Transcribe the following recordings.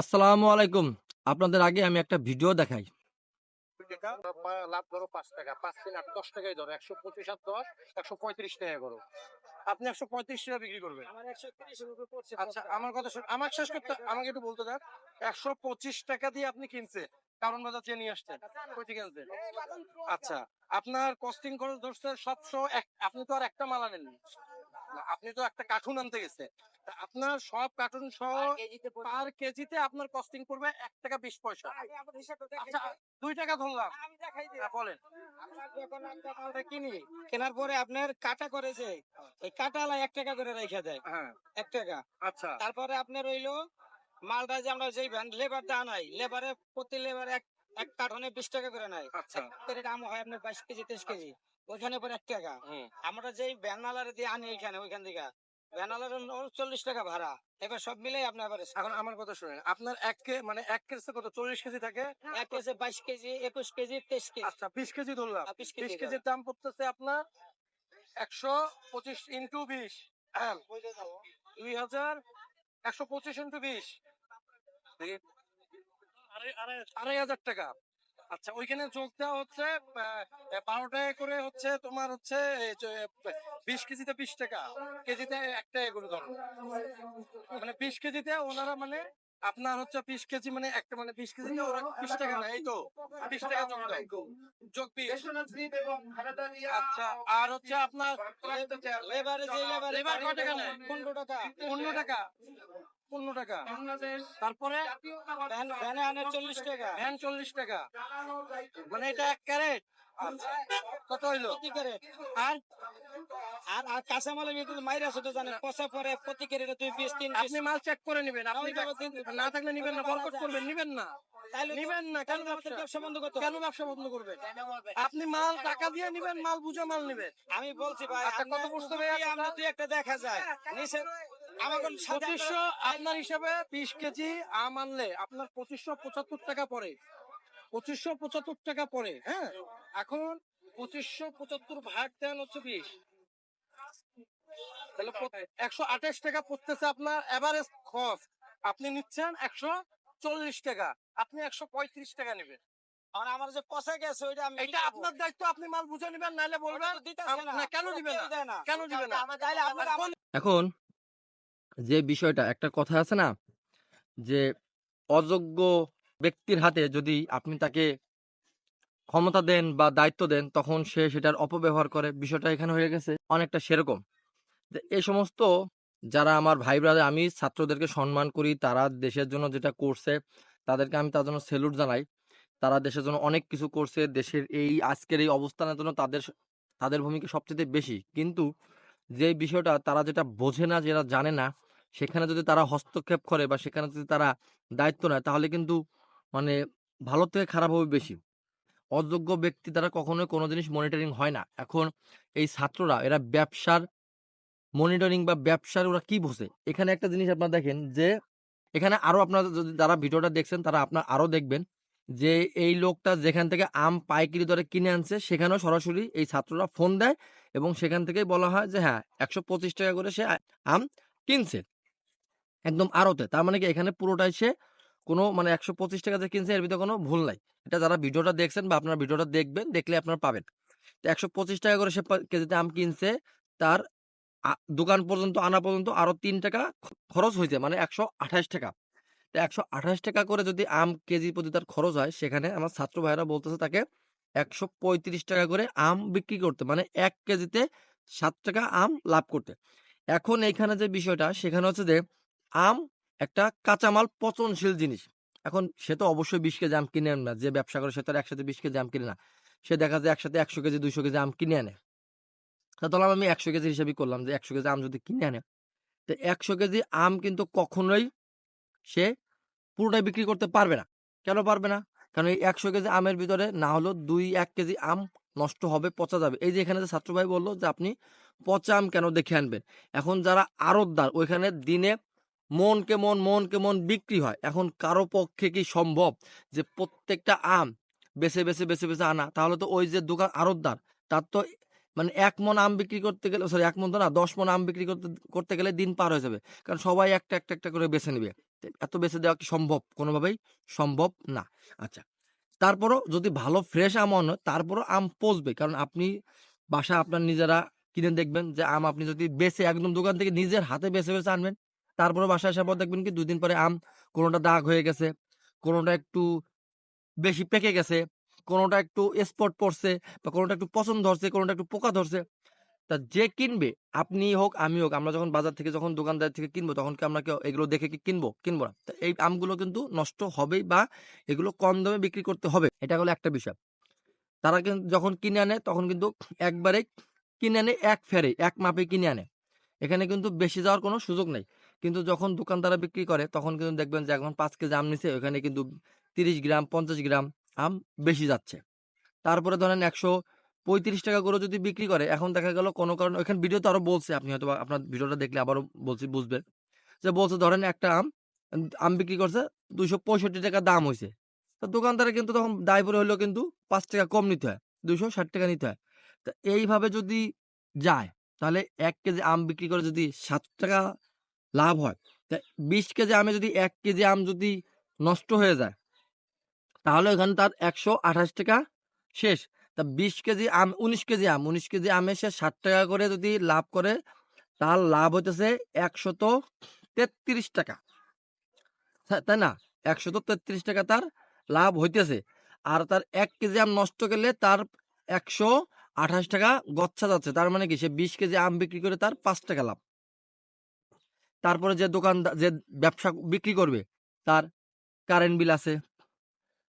আসসালামু আলাইকুম। আপনাদের আগে আমি একটা ভিডিও দেখাই। লাভ করো পাঁচ টাকা পাঁচ তিন আট দশ টাকাই ধরো একশো পঁচিশ আর দশ একশো পঁয়ত্রিশ টাকা করো আপনি একশো পঁয়ত্রিশ টাকা বিক্রি করবেন আচ্ছা আমার কথা আমার শেষ করতে আমাকে একটু বলতে দেন একশো পঁচিশ টাকা দিয়ে আপনি কিনছে কারণ বাজার চেয়ে নিয়ে আসছেন। আচ্ছা আপনার কস্টিং খরচ ধরছে সাতশো এক আপনি তো আর একটা মালা আনেননি। না, আপনি তো একটা কার্টুন আনতে গেছে। আপনার সব কার্টুন সহ পার কেজিতে আপনার কস্টিং পড়বে এক টাকা বিশ পয়সা। আচ্ছা দুই। টাকা ধরলাম। হ্যাঁ, বলেন। যখন একটা মালটা কিনি কেনার পরে আপনার কাটা করেছে ওই কাটালা এক টাকা করে রেখে দেয়। হ্যাঁ। এক টাকা। আচ্ছা। তারপরে আপনার মালটা যে আমরা যেই ভ্যান লেবারটা আনাই লেবারে প্রতি লেবার এক এক কার্টনে বিশ টাকা করে নেয়। আচ্ছা। দাম হয় আপনার বাইশ কেজি তেইশ কেজি। ওইখানে পরে এক টাকা। আমরা যেই ভ্যানালারে দিয়ে আনি এখানে ওইখান থেকে। ভ্যানালার চল্লিশ টাকা ভাড়া। এবার সব মিলে আপনার এবারে এখন আমার কথা শুনেন আপনার এক কে মানে এক কেজি কত? চল্লিশ কেজি থাকে? এক কেজি বাইশ কেজি একুশ কেজি তেইশ কেজি। আচ্ছা বিশ কেজি ধরলাম। বিশ বিশ কেজির দাম পড়তেছে আপনার একশো পঁচিশ ইন্টু বিশ। দুই হাজার একশো পঁচিশ ইন্টু বিশ। আড়াই- আড়াই- আড়াই হাজার টাকা। আচ্ছা ওইখানে যোগ দেওয়া হচ্ছে বারো টাকা করে হচ্ছে তোমার হচ্ছে বিশ কেজিতে বিশ টাকা, কেজিতে এক টাকা করে ধরো। মানে বিশ কেজিতে ওনারা মানে আপনার হচ্ছে বিশ কেজি মানে একটা মানে বিশ কেজিতে ওরা বিশ টাকা না এই তো? বিশ টাকা যোগ আচ্ছা আর হচ্ছে আপনার লেবারে লেবার নেয়? টাকা। পনেরো টাকা। পনেরো টাকা। তারপরে ভ্যানে আনে চল্লিশ টাকা। ভ্যান চল্লিশ টাকা। মানে এটা এক ক্যারেট। কত হইল? আর আর আর কাঁচামালের ভিতরে মাইরা আছে তো জানেন পচা পরে প্রতি ক্যারেটে দুই পিস তিন আপনি মাল চেক করে নেবেন আপনি না থাকলে নিবেন না বরকত করবেন নিবেন না। নিবেন না কেন ব্যবসা? বন্ধ করতে কেন ব্যবসা বন্ধ করবেন? আপনি মাল টাকা দিয়ে নিবেন মাল বুঝে মাল নিবেন। আমি বলছি ভাই আচ্ছা, কত বুঝতে উপরে আমরা দুই একটা দেখা যায় নিচে পঁচিশশো আপনার হিসাবে বিশ কেজি আম আনলে আপনার পঁচিশশো পঁচাত্তর টাকা পড়ে। পঁচিশশো পঁচাত্তর টাকা পড়ে হ্যাঁ? এখন পঁচিশশো পঁচাত্তর ভাগ দেন হচ্ছে বিশ। তাহলে একশো আঠাশ টাকা পড়তেছে আপনার এভারেজ খরচ আপনি নিচ্ছেন একশো চল্লিশ টাকা। আপনি একশো পঁয়ত্রিশ টাকা নেবেন। আর আমার যে পচা গেছে ওইটা আমি এটা আপনার দায়িত্ব আপনি মাল বুঝে নেবেন নাহলে বলবেন না, কেন দিবে না? কেন দিবে না? এখন যে বিষয়টা, একটা কথা আছে না? যে অযোগ্য ব্যক্তির হাতে যদি আপনি তাকে ক্ষমতা দেন বা দায়িত্ব দেন, তখন সে সেটার অপব্যবহার করে। বিষয়টা এখানে হয়ে গেছে অনেকটা সেরকম। যে এই সমস্ত যারা আমার ভাই ব্রাদার আমি ছাত্রদেরকে সম্মান করি, তারা দেশের জন্য যেটা করছে, তাদেরকে আমি তার জন্য সেলুট জানাই। তারা দেশের জন্য অনেক কিছু করছে, দেশের এই আজকের এই অবস্থানের জন্য তাদের তাদের ভূমিকা সবচেয়ে বেশি। কিন্তু যে বিষয়টা তারা যেটা বোঝে না যেটা জানে না সেখানে যদি তারা হস্তক্ষেপ করে বা সেখানে যদি তারা দায়িত্ব নেয়, তাহলে কিন্তু মানে ভালো থেকে খারাপ হবে বেশি। অযোগ্য ব্যক্তি দ্বারা কখনোই কোনো জিনিস মনিটরিং হয় না। এখন এই ছাত্ররা, এরা ব্যবসার মনিটরিং বা ব্যবসার ওরা কি বোঝে? এখানে একটা জিনিস আপনারা দেখেন যে, এখানে আরও আপনারা যদি যারা ভিডিওটা দেখছেন, তারা আপনার আরও দেখবেন যে, এই লোকটা যেখান থেকে আম পাইকারি দরে কিনে আনছে, সেখানেও সরাসরি এই ছাত্ররা ফোন দেয় এবং সেখান থেকেই বলা হয় যে হ্যাঁ একশো পঁচিশ টাকা করে সে আম কিনছে। একদম আড়তে। তার মানে কি? এখানে পুরোটাই সে কোনো মানে একশো পঁচিশ টাকা যে কিনছে এর ভিতরে কোনো ভুল নাই। এটা যারা ভিডিওটা দেখছেন বা আপনারা ভিডিওটা দেখবেন, দেখলে আপনারা পাবেন। তো একশো পঁচিশ টাকা করে সে কেজিতে আম কিনছে, তার দোকান পর্যন্ত আনা পর্যন্ত আরও তিন টাকা খরচ হয়েছে মানে একশো আঠাশ টাকা। তো একশো আঠাশ টাকা করে যদি আম কেজি প্রতি তার খরচ হয়, সেখানে আমার ছাত্র ভাইরা বলতেছে তাকে একশো পঁয়ত্রিশ টাকা করে আম বিক্রি করতে মানে এক কেজিতে সাত টাকা আম লাভ করতে। এখন এইখানে যে বিষয়টা, সেখানে হচ্ছে যে আম একটা কাঁচামাল পচনশীল জিনিস। এখন সে তো অবশ্যই বিশ কেজি আম কিনে না। যে ব্যবসা করে সে তো একসাথে বিশ কেজি আম কিনে না। সে দেখা যায় একসাথে একশো কেজি, দুইশো কেজি আম কিনে আনে। তা ধরলাম আমি একশো কেজি হিসাবে করলাম যে একশো কেজি আম যদি কিনে আনে, তো একশো কেজি আম কিন্তু কখনোই সে পুরোটাই বিক্রি করতে পারবে না। কেন পারবে না? কারণ এই একশো কেজি আমের ভিতরে না হলেও দুই, এক কেজি আম নষ্ট হবে, পচা যাবে। এই যে এখানে যে ছাত্র ভাই বলল যে আপনি পচা আম কেন দেখে আনবেন? এখন যারা আড়তদার, ওইখানে দিনে মনকে মন মনকে মন বিক্রি হয়। এখন কারও পক্ষে কি সম্ভব যে প্রত্যেকটা আম বেছে বেছে বেছে বেছে আনা? তাহলে তো ওই যে দোকান আড়তদার, তার তো মানে এক মন আম বিক্রি করতে গেলে সরি এক মন তো না, দশ মন আম বিক্রি করতে করতে গেলে দিন পার হয়ে যাবে। কারণ সবাই একটা একটা একটা করে বেছে নেবে। এত বেছে দেওয়া কি সম্ভব? কোনোভাবেই সম্ভব না। আচ্ছা তারপরও যদি ভালো ফ্রেশ আম আনো, তারপরও আম পচবে। কারণ আপনি বাসা আপনার নিজেরা কিনে দেখবেন যে আম আপনি যদি বেছে একদম দোকান থেকে নিজের হাতে বেছে বেছে আনবেন তারপরে বাসায় আসার পর দেখবেন কি দুদিন পরে আম, কোনোটা দাগ হয়ে গেছে, কোনোটা একটু বেশি পেকে গেছে, কোনোটা একটু স্পট পড়ছে বা কোনোটা একটু পছন্দ ধরছে কোনোটা একটু পোকা ধরছে। তা যে কিনবে আপনি হোক আমি হোক, আমরা যখন বাজার থেকে যখন দোকানদার থেকে কিনবো, তখন কি আমরা এগুলো দেখে কি কিনবো? কিনবো না। তা এই আমগুলো কিন্তু নষ্ট হবেই বা এগুলো কম দামে বিক্রি করতে হবে। এটা হলো একটা বিষয়। তারা কিন্তু যখন কিনে আনে, তখন কিন্তু একবারে কিনে আনে এক ফেরে, এক মাপে কিনে আনে। এখানে কিন্তু বেশি যাওয়ার কোনো সুযোগ নেই। কিন্তু যখন দোকানদাররা বিক্রি করে, তখন কিন্তু দেখবেন যে এখন পাঁচ কেজি আম নিছে ওখানে কিন্তু তিরিশ গ্রাম, পঞ্চাশ গ্রাম আম বেশি যাচ্ছে। তারপরে ধরেন একশো পঁয়ত্রিশ টাকা করে যদি বিক্রি করে, এখন দেখা গেল কোনো কারণে, ওইখানে ভিডিও তো আরও বলছে, আপনি হয়তো আপনার ভিডিওটা দেখলে আবারও বলছি বুঝবেন যে বলছে ধরেন একটা আম আম বিক্রি করছে, দুইশো পঁয়ষট্টি টাকা দাম হয়েছে তো দোকানদারে কিন্তু তখন দায় পরে হলেও কিন্তু পাঁচ টাকা কম নিতে হয়, দুইশো ষাট টাকা নিতে হয়। তা এইভাবে যদি যায়, তাহলে এক কেজি আম বিক্রি করে যদি সাত টাকা লাভ হয়। তা বিশ কেজি আমে যদি এক কেজি আম যদি নষ্ট হয়ে যায়, তাহলে ওখানে তার একশো আঠাশ টাকা শেষ। তা বিশ কেজি আম, উনিশ কেজি আম, উনিশ কেজি আমে সে ষাট টাকা করে যদি লাভ করে, তার লাভ হইতেছে একশত তেত্রিশ টাকা। তাই না? একশত তেত্রিশ টাকা তার লাভ হইতেছে। আর তার এক কেজি আম নষ্ট করলে তার একশো আঠাশ টাকা গচ্ছা যাচ্ছে। তার মানে কি? সে বিশ কেজি আম বিক্রি করে তার পাঁচ টাকা লাভ। তারপরে যে দোকান যে ব্যবসা বিক্রি করবে, তার কারেন্ট বিল আছে,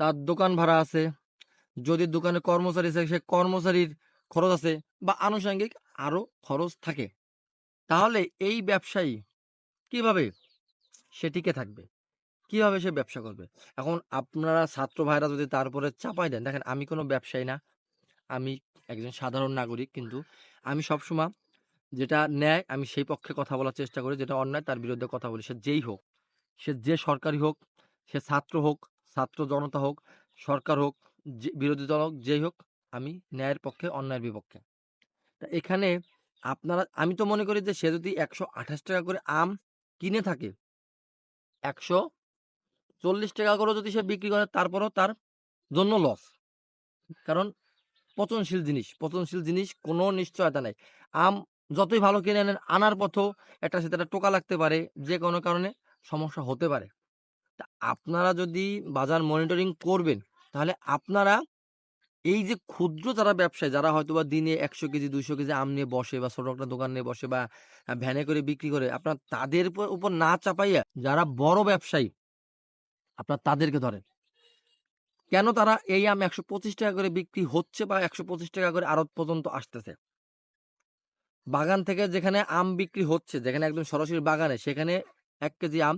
তার দোকান ভাড়া আছে, যদি দোকানে কর্মচারী আছে, সে কর্মচারীর খরচ আছে বা আনুষঙ্গিক আরও খরচ থাকে। তাহলে এই ব্যবসায়ী কীভাবে সে টিকে থাকবে? কীভাবে সে ব্যবসা করবে? এখন আপনারা ছাত্র ভাইরা যদি তারপরে চাপাই দেন, দেখেন আমি কোনো ব্যবসায়ী না, আমি একজন সাধারণ নাগরিক, কিন্তু আমি সবসময় যেটা ন্যায় আমি সেই পক্ষে কথা বলার চেষ্টা করি। যেটা অন্যায়, তার বিরুদ্ধে কথা বলি। সে যেই হোক, সে যে সরকারি হোক, সে ছাত্র হোক, ছাত্র জনতা হোক, সরকার হোক বিরোধী দল হোক, যেই হোক, আমি ন্যায়ের পক্ষে, অন্যায়ের বিপক্ষে। তা এখানে আপনারা, আমি তো মনে করি যে, সে যদি একশো আঠাশ টাকা করে আম কিনে থাকে, একশো চল্লিশ টাকা করে যদি সে বিক্রি করে, তারপরও তার জন্য লস কারণ পচনশীল জিনিস পচনশীল জিনিস কোনো নিশ্চয়তা নাই। আম যতই ভালো কিনে আনেন আনার পথেও একটা সেটা টোকা লাগতে পারে, যে কোনো কারণে সমস্যা হতে পারে। তা আপনারা যদি বাজার মনিটরিং করবেন, তাহলে আপনারা এই যে ক্ষুদ্র যারা ব্যবসায়ী, যারা হয়তো বা দিনে একশো কেজি, দুইশো কেজি আম নিয়ে বসে বা ছোট একটা দোকান নিয়ে বসে বা ভ্যানে করে বিক্রি করে, আপনার তাদের উপর- না চাপাইয়া যারা বড় ব্যবসায়ী, আপনার তাদেরকে ধরেন। কেন তারা এই আম একশো পঁচিশ টাকা করে বিক্রি হচ্ছে বা একশো পঁচিশ টাকা করে আড়ত পর্যন্ত আসতেছে? বাগান থেকে যেখানে আম বিক্রি হচ্ছে, যেখানে একদম সরাসরি বাগানে, সেখানে এক কেজি আম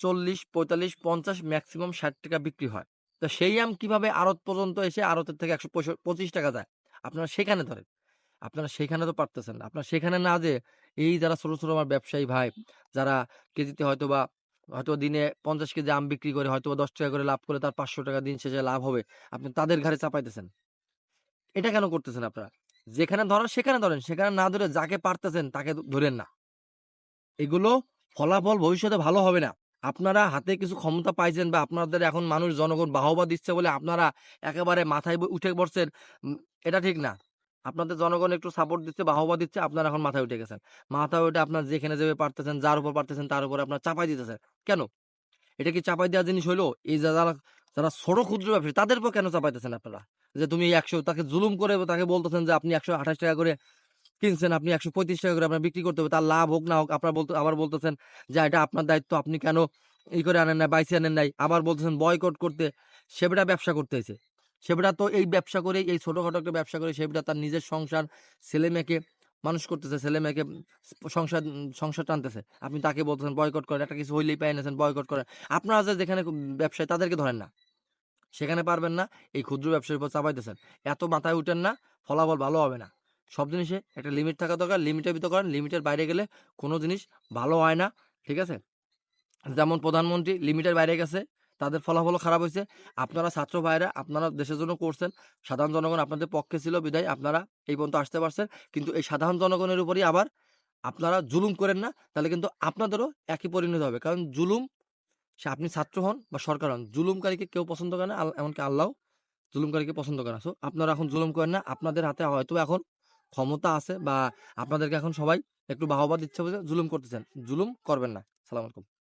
চল্লিশ, পঁয়তাল্লিশ, পঞ্চাশ, ম্যাক্সিমাম ষাট টাকা বিক্রি হয়। তো সেই আম কীভাবে আড়ত পর্যন্ত এসে আড়তের থেকে একশো পঁচিশ টাকা যায়? আপনারা সেখানে ধরেন। আপনারা সেখানে তো পারতেছেন না। আপনারা সেখানে না যে এই যারা ছোট ছোট আমার ব্যবসায়ী ভাই, যারা কেজিতে হয়তো বা হয়তো দিনে পঞ্চাশ কেজি আম বিক্রি করে হয়তো দশ টাকা করে লাভ করে তার পাঁচশো টাকা দিন শেষে লাভ হবে, আপনি তাদের ঘাড়ে চাপাইতেছেন। এটা কেন করতেছেন আপনারা? যেখানে ধরেন, সেখানে ধরেন, সেখানে না ধরে যাকে পারতেছেন তাকে ধরেন না। এগুলো ফলাফল ভবিষ্যতে ভালো হবে না। আপনারা হাতে কিছু ক্ষমতা পাইছেন বা আপনাদের এখন মানুষ, জনগণ বাহবা দিচ্ছে বলে আপনারা একেবারে মাথায় উঠে পড়ছেন এটা ঠিক না। আপনাদের জনগণ একটু সাপোর্ট দিচ্ছে, বাহবা দিচ্ছে, আপনারা এখন মাথায় উঠে গেছেন। মাথায় উঠে আপনার যেখানে যাবে পারতেছেন, যার উপর পারতেছেন, তার উপর আপনার চাপাই দিতেছেন। কেন? এটা কি চাপাই দেওয়া জিনিস হইল? এই যারা যারা ছোট ক্ষুদ্র ব্যবসায়ী তাদের উপর কেন চাপাইতেছেন আপনারা? যে তুমি একশো, তাকে জুলুম করে তাকে বলতেছেন যে আপনি একশো আঠাশ টাকা করে কিনছেন, আপনি একশো পঁয়ত্রিশ টাকা করে আপনার বিক্রি করতে হবে, তার লাভ হোক না হোক, আপনার বলতে, আবার বলতেছেন যে এটা আপনার দায়িত্ব, আপনি কেন এই করে আনেন নাই, বাইসে আনেন নাই, আবার বলতেছেন বয়কট করতে, সেবেটা ব্যবসা করতে হয়েছে। সেবেটা তো এই ব্যবসা করে এই ছোটখাটো একটা ব্যবসা করে সেবেটা তার নিজের সংসার ছেলে মেয়েকে মানুষ করতেছে, ছেলে মেয়েকে সংসার সংসার টানতেছে। আপনি তাকে বলতেছেন বয়কট করেন, একটা কিছু হইলেই পাই এনেছেন বয়কট করেন। আপনারা যে যেখানে ব্যবসায়, তাদেরকে ধরেন না। সেখানে পারবেন না। এই ক্ষুদ্র ব্যবসার উপর চাপাইতেছেন। এত মাথায় উঠেন না, ফলাফল ভালো হবে না। সব জিনিসে একটা লিমিট থাকা দরকার। লিমিটের ভিতর করেন লিমিটের বাইরে গেলে কোনো জিনিস ভালো হয় না, ঠিক আছে? যেমন প্রধানমন্ত্রী লিমিটের বাইরে গেছে, তাদের ফলাফলও খারাপ হয়েছে। আপনারা ছাত্র ভাইরা আপনারা দেশের জন্য করছেন। সাধারণ জনগণ আপনাদের পক্ষে ছিল বিদায় আপনারা এই পর্যন্ত আসতে পারছেন। কিন্তু এই সাধারণ জনগণের উপরই আবার আপনারা জুলুম করেন না, তাহলে কিন্তু আপনাদেরও একই পরিণতি হবে। কারণ জুলুম সে আপনি ছাত্র হন বা সরকার হন, জুলুমকারীকে কেউ পছন্দ করে না এমনকি আল্লাহ জুলুমকারীকে পছন্দ করে না। সো আপনারা এখন জুলুম করেন না, আপনাদের হাতে হয়তো এখন ক্ষমতা আছে বা আপনাদেরকে এখন সবাই একটু বাহবা দিচ্ছে বুঝে জুলুম করতেছেন। জুলুম করবেন না। সালাম আলাইকুম।